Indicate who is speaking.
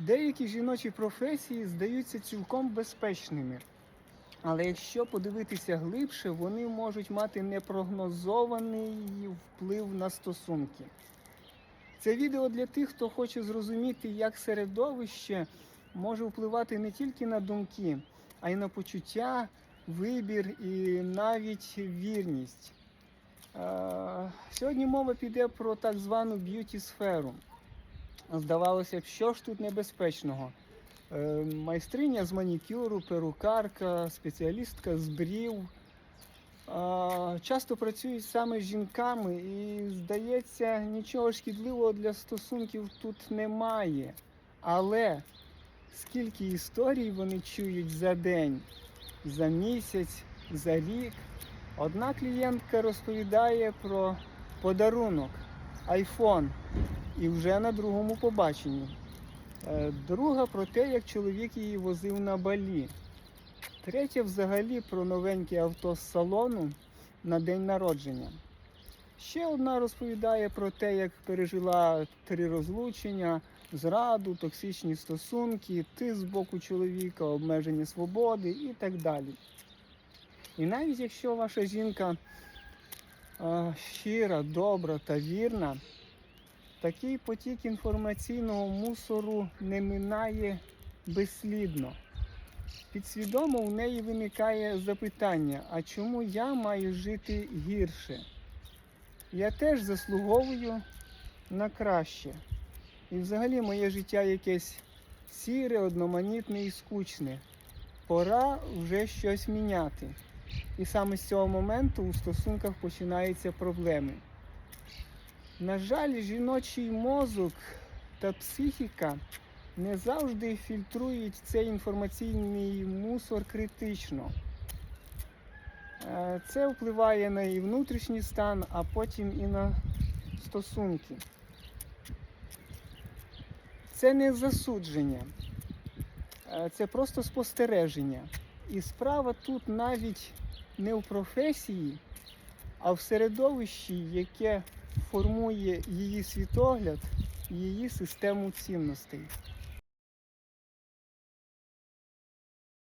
Speaker 1: Деякі жіночі професії здаються цілком безпечними. Але якщо подивитися глибше, вони можуть мати непрогнозований вплив на стосунки. Це відео для тих, хто хоче зрозуміти, як середовище може впливати не тільки на думки, а й на почуття, вибір і навіть вірність. Сьогодні мова піде про так звану б'юті-сферу. Здавалося б, що ж тут небезпечного? Е, Майстриня з манікюру, перукарка, спеціалістка з брів. Часто працюють саме з жінками, і здається, нічого шкідливого для стосунків тут немає. Але скільки історій вони чують за день, за місяць, за рік. Одна клієнтка розповідає про подарунок iPhone і вже на другому побаченні. Е, Друга про те, як чоловік її возив на балі. Третя взагалі про новеньке авто з салону на день народження. Ще одна розповідає про те, як пережила три розлучення, зраду, токсичні стосунки, тиск з боку чоловіка, обмеження свободи і так далі. І навіть якщо ваша жінка щира, добра та вірна, такий потік інформаційного мусору не минає безслідно. Підсвідомо у неї виникає запитання: а чому я маю жити гірше? Я теж заслуговую на краще. І взагалі моє життя якесь сіре, одноманітне і скучне. Пора вже щось міняти. І саме з цього моменту у стосунках починаються проблеми. На жаль, жіночий мозок та психіка не завжди фільтрують цей інформаційний мусор критично. Е, Це впливає на її внутрішній стан, а потім і на стосунки. Це не засудження, е, це просто спостереження. І справа тут навіть не в професії, а в середовищі, яке формує її світогляд, її систему цінностей.